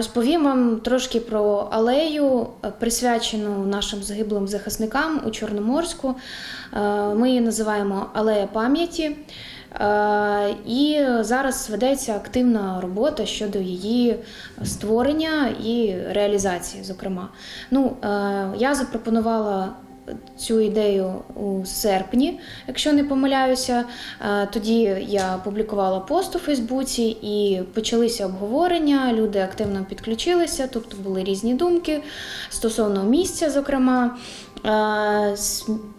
Розповім вам трошки про алею, присвячену нашим загиблим захисникам у Чорноморську. Е, Ми її називаємо Алея пам'яті. Е, І зараз ведеться активна робота щодо її створення і реалізації. Зокрема, ну е, я запропонувала цю ідею у серпні, якщо не помиляюся. Е, Тоді я публікувала пост у Фейсбуці і почалися обговорення. Люди активно підключилися, тобто були різні думки стосовно місця, зокрема. Е,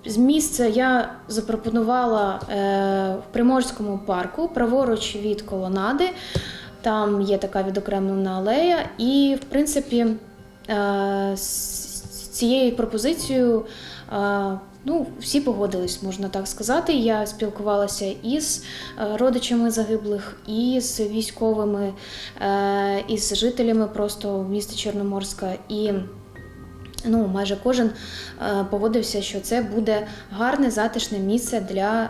З місця я запропонувала е, в Приморському парку, праворуч від колонади. Там є така відокремлена алея, і в принципі з цією пропозицією ну, всі погодились, можна так сказати. Я спілкувалася із е, родичами загиблих, і з військовими, е, і з жителями просто міста Чорноморська. І ну, майже кожен е, погодився, що це буде гарне затишне місце для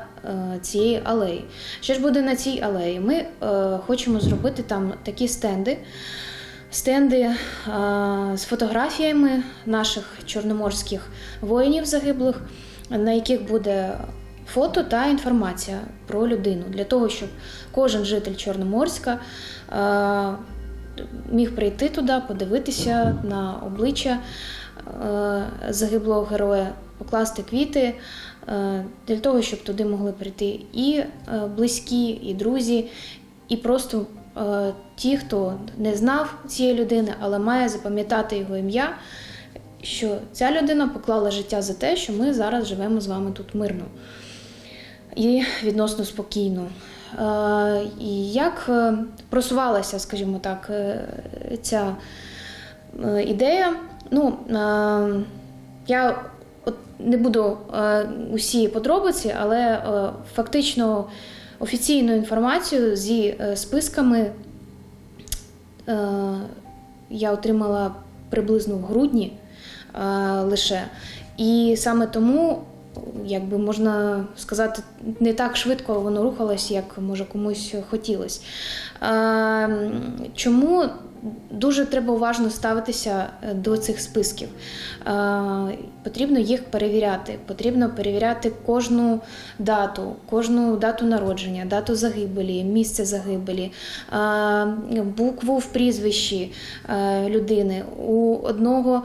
цієї алеї. Що ж буде на цій алеї? Ми хочемо зробити там такі стенди. Стенди е, з фотографіями наших чорноморських воїнів загиблих, на яких буде фото та інформація про людину, для того, щоб кожен житель Чорноморська е, міг прийти туди, подивитися на обличчя е, загиблого героя, покласти квіти для того, щоб туди могли прийти і близькі, і друзі, і просто ті, хто не знав цієї людини, але має запам'ятати його ім'я, що ця людина поклала життя за те, що ми зараз живемо з вами тут мирно і відносно спокійно. Е, як е, просувалася, скажімо так, е, ця е, ідея? Ну, е, я не буду е, усі подробиці, але е, фактично офіційну інформацію зі е, списками е, я отримала приблизно в грудні е, лише. І саме тому, якби можна сказати, не так швидко воно рухалось, як може комусь хотілося. Чому дуже треба уважно ставитися е, до цих списків? Е, потрібно їх перевіряти. Потрібно перевіряти кожну дату, кожну дату народження, дату загибелі, місце загибелі, е, букву в прізвищі людини. У одного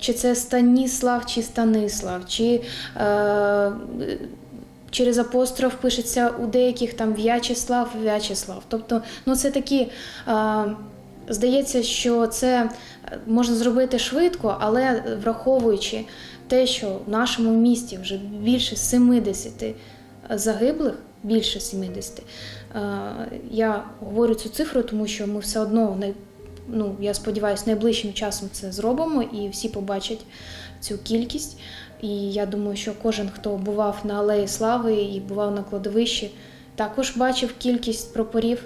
чи, це Станіслав, чи Станислав, чи через апостроф пишеться у деяких там В'ячеслав, В'ячеслав. Тобто, ну це такі. Здається, що це е, можна зробити швидко, але враховуючи те, що в нашому місті вже більше 70 загиблих, більше 70, е, я говорю цю цифру, тому що ми все одно ну, я сподіваюся, найближчим часом це зробимо і всі побачать цю кількість. І я думаю, що кожен, хто бував на Алеї Слави і бував на кладовищі, також бачив кількість прапорів.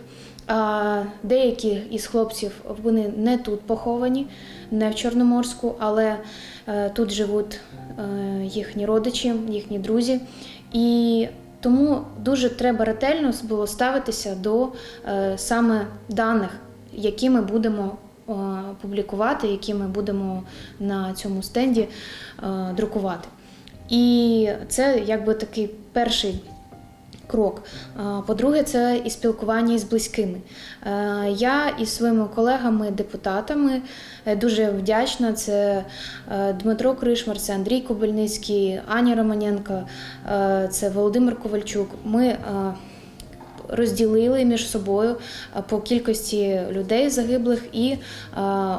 А деякі із хлопців вони не тут поховані, не в Чорноморську, але е, тут живуть е, їхні родичі, їхні друзі. І тому дуже треба ретельно було ставитися до е, саме даних, які ми будемо публікувати, які ми будемо на цьому стенді е, друкувати. І це якби такий перший крок. А, По-друге, це і спілкування із близькими. Е, Я із своїми колегами-депутатами е, дуже вдячна. Це е, Дмитро Кришмар, це Андрій Кобильницький, Аня Романенко, е, це Володимир Ковальчук. Ми е, розділили між собою е, по кількості людей загиблих і е,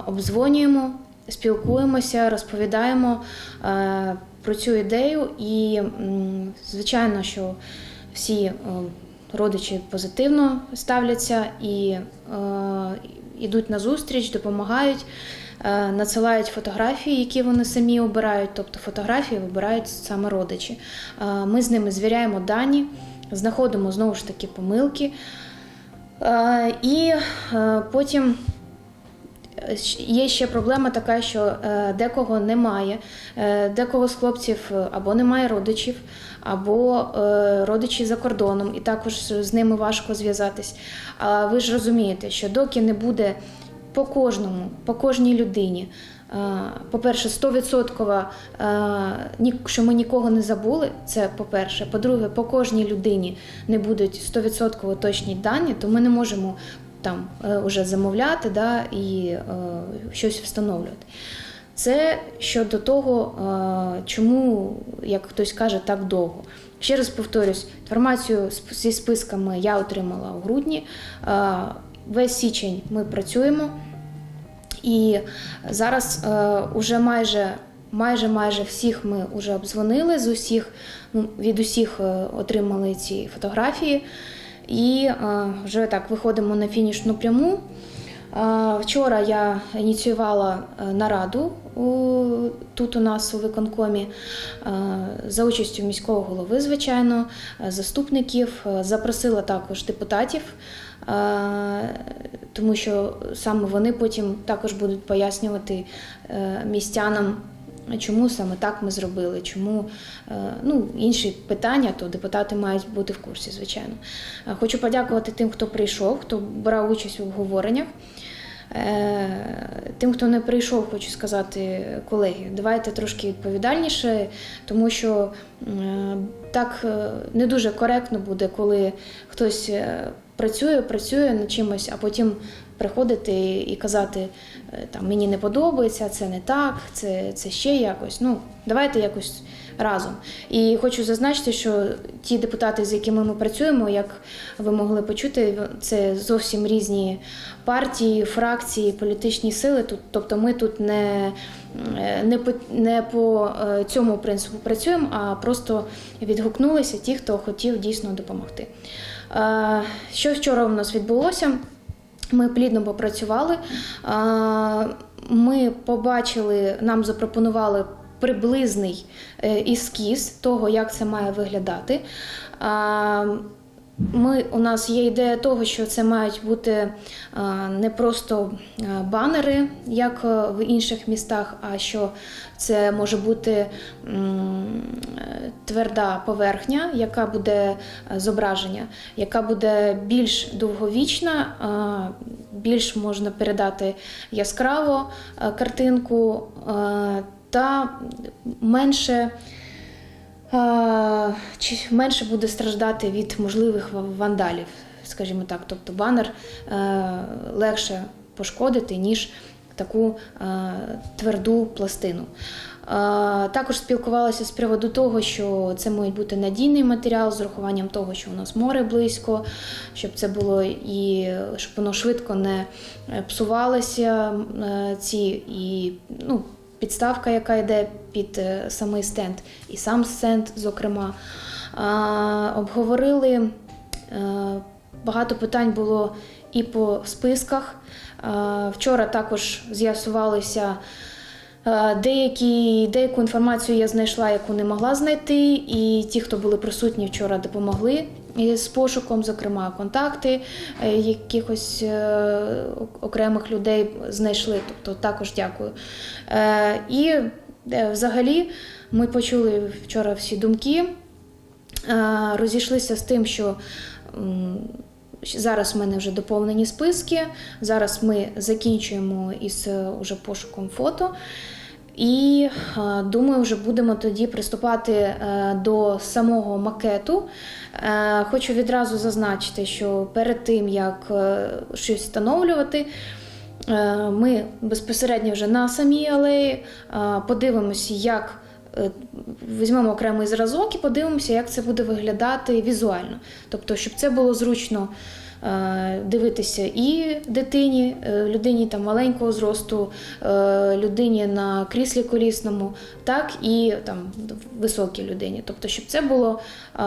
обдзвонюємо, спілкуємося, розповідаємо е, про цю ідею. І, звичайно, що всі родичі позитивно ставляться і йдуть на зустріч, допомагають. Надсилають фотографії, які вони самі обирають, тобто фотографії вибирають саме родичі. Ми з ними звіряємо дані, знаходимо знову ж таки помилки. Е, І е, потім е, є ще проблема така, що декого немає, декого з хлопців або немає родичів, або родичі за кордоном, і також з ними важко зв'язатись. А ви ж розумієте, що доки не буде по кожному, по кожній людині. Е, По-перше, 100% е, що ми нікого не забули. Це по-перше. По-друге, по кожній людині не будуть 100% точні дані, то ми не можемо там е, уже замовляти да, і щось встановлювати. Це щодо того, чому, як хтось каже, так довго. Ще раз повторюсь, інформацію зі списками я отримала у грудні. Весь січень ми працюємо. І зараз е, уже майже, майже, майже всіх ми вже обдзвонили з усіх, ну, від усіх е, отримали ці фотографії. І е, вже так виходимо на фінішну пряму. Е, Вчора я ініціювала е, нараду тут у нас у виконкомі е, за участю міського голови, звичайно, заступників. Запросила також депутатів, тому що саме вони потім також будуть пояснювати містянам. Чому саме так ми зробили? Чому е, ну, інші питання, то депутати мають бути в курсі, звичайно. Е, Хочу подякувати тим, хто прийшов, хто брав участь у обговореннях. Е, Тим, хто не прийшов, хочу сказати, колеги, давайте трошки відповідальніше, тому що е, так е, не дуже коректно буде, коли хтось працює, працює над чимось, а потім приходити і казати, там мені не подобається, це не так, це, це ще якось. Ну, давайте якось разом. І хочу зазначити, що ті депутати, з якими ми працюємо, як ви могли почути, це зовсім різні партії, фракції, політичні сили. Тут, тобто ми тут не, е, не, по, не по е, цьому принципу працюємо, а просто відгукнулися ті, хто хотів дійсно допомогти. Е, Що вчора у нас відбулося? Ми плідно попрацювали. Ми побачили, нам запропонували приблизний е, ескіз того, як це має виглядати. Ми, у нас є ідея того, що це мають бути не просто банери, як е, в інших містах, а що це може бути е, тверда поверхня, яка буде е, зображення, яка буде більш довговічна, більш можна передати яскраво е, картинку е, та менше. Чи менше буде страждати від можливих вандалів, скажімо так. Тобто банер е, легше пошкодити, ніж таку е, тверду пластину. Також спілкувалася з приводу того, що це має бути надійний матеріал з урахуванням того, що у нас море близько, щоб це було і щоб воно швидко не е, псувалося ці і ну, підставка, яка йде під е, самий стенд, і сам стенд, зокрема. Обговорили е, багато питань було і по списках. Вчора також з'ясувалися. е, Деякі, деяку інформацію я знайшла, яку не могла знайти, і ті, хто були присутні вчора, допомогли з пошуком, зокрема, контакти е, якихось е, окремих людей знайшли. Тобто також дякую. Е, І взагалі ми почули вчора всі думки, розійшлися з тим, що. Зараз в мене вже доповнені списки. Зараз ми закінчуємо із уже пошуком фото. І е, думаю, вже будемо тоді приступати е, до самого макету. Е, Хочу відразу зазначити, що перед тим як щось встановлювати, ми безпосередньо вже на самій алеї подивимося, як. Візьмемо окремий зразок і подивимося, як це буде виглядати візуально. Тобто, щоб це було зручно дивитися і дитині, е, людині там маленького зросту, е, людині на кріслі колісному, так і там високій людині. Тобто, щоб це було е,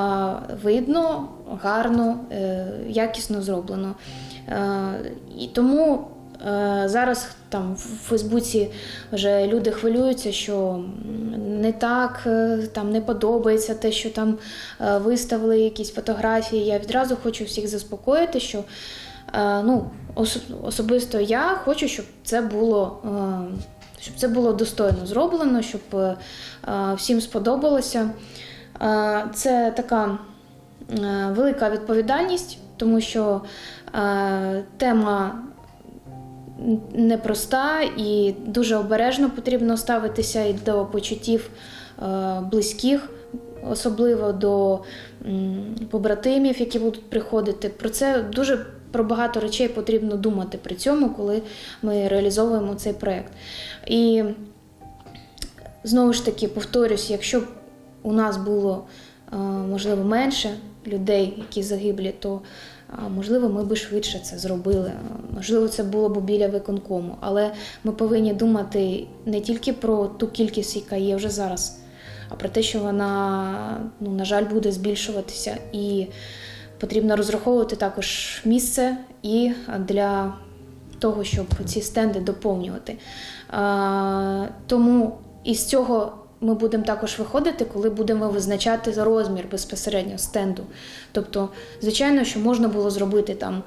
видно, гарно, е, якісно зроблено. Е, І тому е, зараз там в Фейсбуці вже люди хвилюються, що не так, е, там не подобається те, що там е, виставили якісь фотографії. Я відразу хочу всіх заспокоїти, що Е, Ну, особисто я хочу, щоб це було. е, Щоб це було достойно зроблено, щоб е, е, всім сподобалося. Е, Це така е, велика відповідальність, тому що е, тема непроста і дуже обережно потрібно ставитися і до почуттів е, близьких, особливо до побратимів, які будуть приходити. Про це дуже про багато речей потрібно думати при цьому, коли ми реалізовуємо цей проєкт. І знову ж таки повторюсь, якщо б у нас було е, можливо менше людей, які загиблі, то можливо ми би швидше це зробили. Можливо, це було б біля виконкому. Але ми повинні думати не тільки про ту кількість, яка є вже зараз, а про те, що вона, ну, на жаль, буде збільшуватися. І потрібно розраховувати також місце і для того, щоб ці стенди доповнювати. Тому із цього ми будемо також виходити, коли будемо визначати розмір безпосередньо стенду. Тобто, звичайно, що можна було зробити там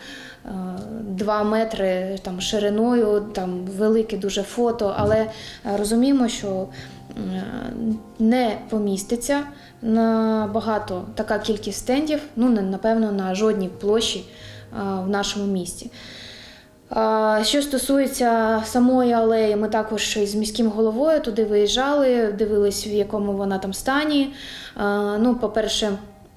2 метри там, шириною, там велике дуже фото, але е, розуміємо, що е, не поміститься на багато така кількість стендів, ну напевно на жодній площі е, в нашому місті. Що стосується самої алеї, ми також із міським головою туди виїжджали, дивились, в якому вона там стані. Ну, по-перше,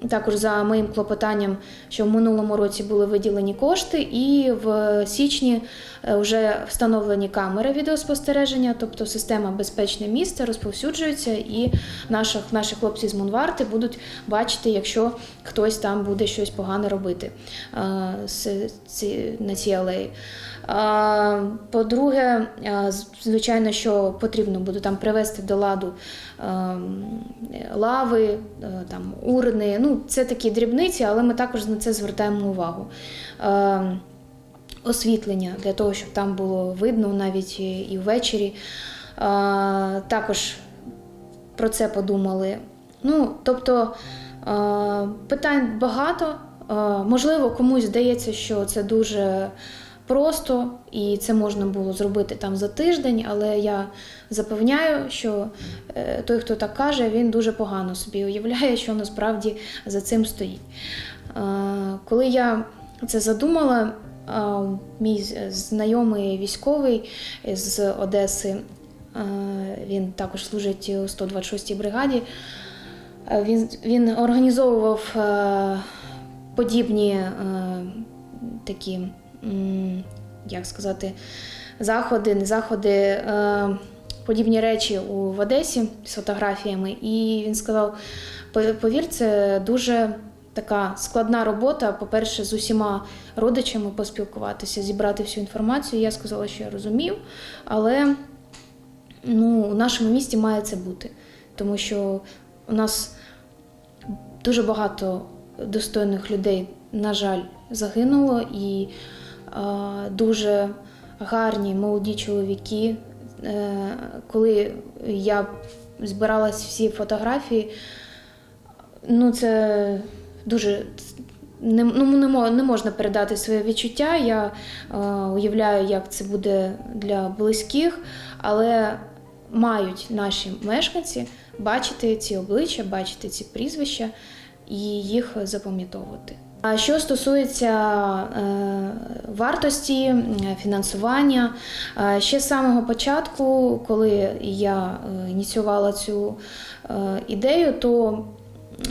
також за моїм клопотанням, що в минулому році були виділені кошти, і в січні е, вже встановлені камери відеоспостереження, тобто система безпечне місце розповсюджується, і наших, наші хлопці з Мунварти будуть бачити, якщо хтось там буде щось погане робити е, на цій алеї. По-друге, звичайно, що потрібно буде там привести до ладу ем, лави, е, там урни. Ну, це такі дрібниці, але ми також на це звертаємо увагу. Ем, Освітлення для того, щоб там було видно навіть і ввечері. Також про це подумали. Ну, тобто е, питань багато. Е, Можливо, комусь здається, що це дуже просто і це можна було зробити там за тиждень, але я запевняю, що е, той, хто так каже, він дуже погано собі уявляє, що насправді за цим стоїть. Е, Коли я це задумала, мій знайомий військовий з Одеси, е, він також служить у 126-й бригаді. Е, Він, він організовував е, подібні е, такі, як сказати, заходи, не заходи, е, подібні речі в Одесі з фотографіями. І він сказав: «Пов- повір, це дуже така складна робота. По-перше, з усіма родичами поспілкуватися, зібрати всю інформацію. Я сказала, що я розумію, але ну, у нашому місті має це бути, тому що у нас дуже багато достойних людей, на жаль, загинуло, і дуже гарні молоді чоловіки. Е, коли я збиралась всі фотографії, ну це дуже не, ну, не можна передати своє відчуття. Я е, уявляю, як це буде для близьких, але мають наші мешканці бачити ці обличчя, бачити ці прізвища і їх запам'ятовувати. А що стосується е, вартості, фінансування, е, ще з самого початку, коли я е, ініціювала цю е, ідею, то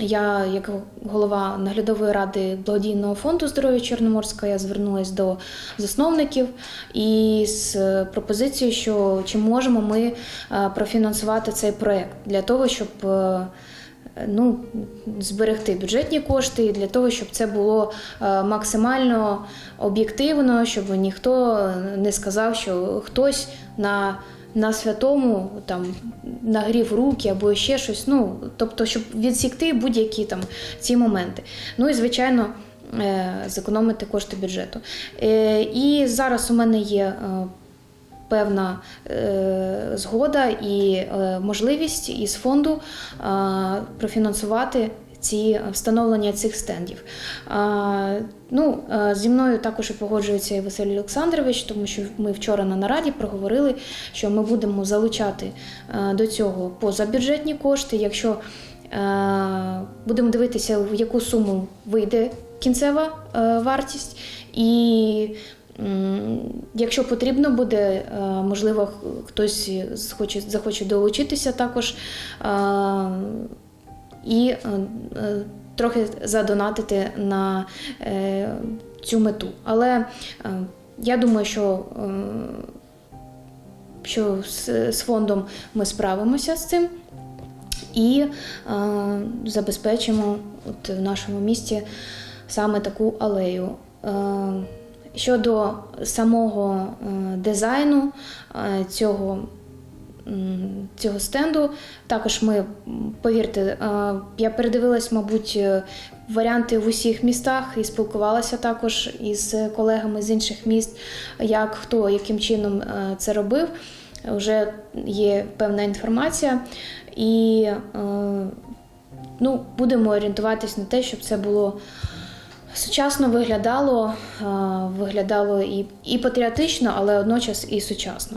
я, як голова наглядової ради благодійного фонду здоров'я Чорноморська, я звернулася до засновників і з пропозицією, що чи можемо ми е, профінансувати цей проект для того, щоб е, ну, зберегти бюджетні кошти і для того, щоб це було е, максимально об'єктивно, щоб ніхто не сказав, що хтось на на святому там нагрів руки або ще щось. Ну тобто, щоб відсікти будь-які там ці моменти. Ну і звичайно. е, Зекономити кошти бюджету. Е, І зараз у мене є е, певна е, згода і е, можливість із фонду е, профінансувати ці встановлення цих стендів. А, ну, зі мною також і погоджується і Василь Олександрович, тому що ми вчора на нараді проговорили, що ми будемо залучати до цього позабюджетні кошти. Якщо е, будемо дивитися, в яку суму вийде кінцева е, вартість, і якщо потрібно буде, е, можливо, хтось захоче, захоче долучитися також. е, і е, трохи задонатити на цю мету. Але я думаю, що, що з, фондом ми справимося з цим і забезпечимо от в нашому місті саме таку алею. Щодо самого е, дизайну е, цього цього стенду. Також ми, повірте, е, я передивилась, мабуть, варіанти в усіх містах і спілкувалася також із колегами з інших міст, як хто яким чином це робив. Вже є певна інформація, і ну, будемо орієнтуватись на те, щоб це було сучасно виглядало, е, виглядало і, і патріотично, але одночас і сучасно.